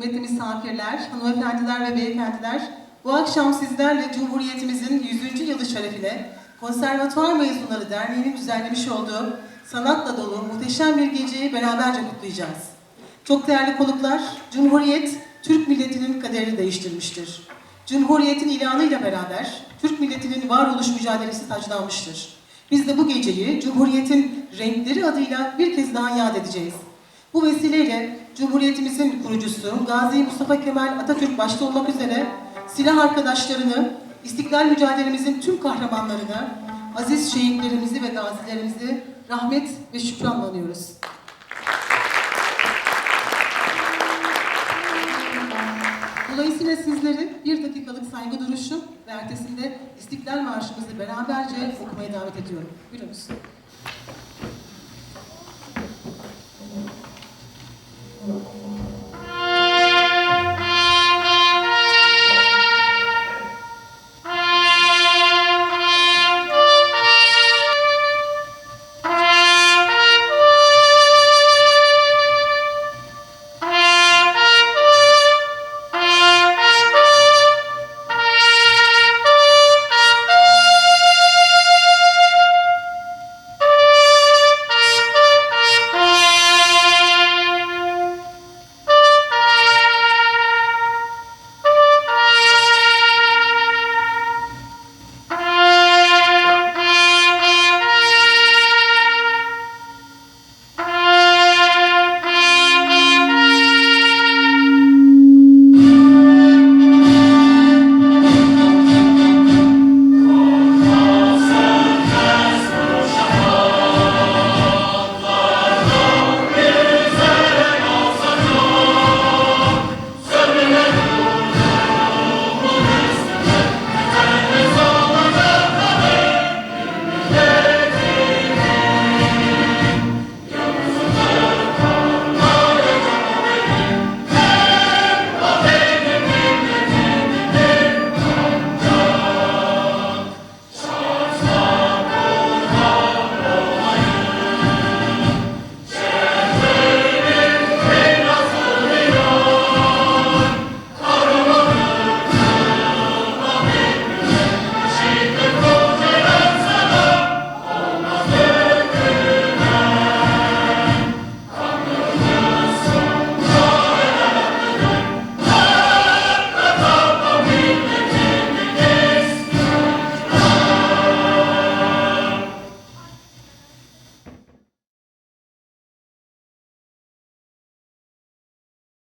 kıymetli misafirler, hanımefendiler ve beyefendiler, bu akşam sizlerle Cumhuriyetimizin 100. yılı şerefine Konservatuvar Mezunları Derneği'nin düzenlemiş olduğu sanatla dolu muhteşem bir geceyi beraberce kutlayacağız. Çok değerli konuklar, Cumhuriyet Türk milletinin kaderini değiştirmiştir. Cumhuriyetin ilanıyla beraber Türk milletinin varoluş mücadelesi taçlanmıştır. Biz de bu geceyi Cumhuriyet'in renkleri adıyla bir kez daha yad edeceğiz. Bu vesileyle Cumhuriyetimizin kurucusu Gazi Mustafa Kemal Atatürk başta olmak üzere silah arkadaşlarını, İstiklal mücadelemizin tüm kahramanlarını, aziz şehitlerimizi ve gazilerimizi rahmet ve şükranla anıyoruz. Dolayısıyla sizleri bir dakikalık saygı duruşu ve ertesinde İstiklal Marşımızı beraberce okumaya davet ediyorum. Buyurunuz.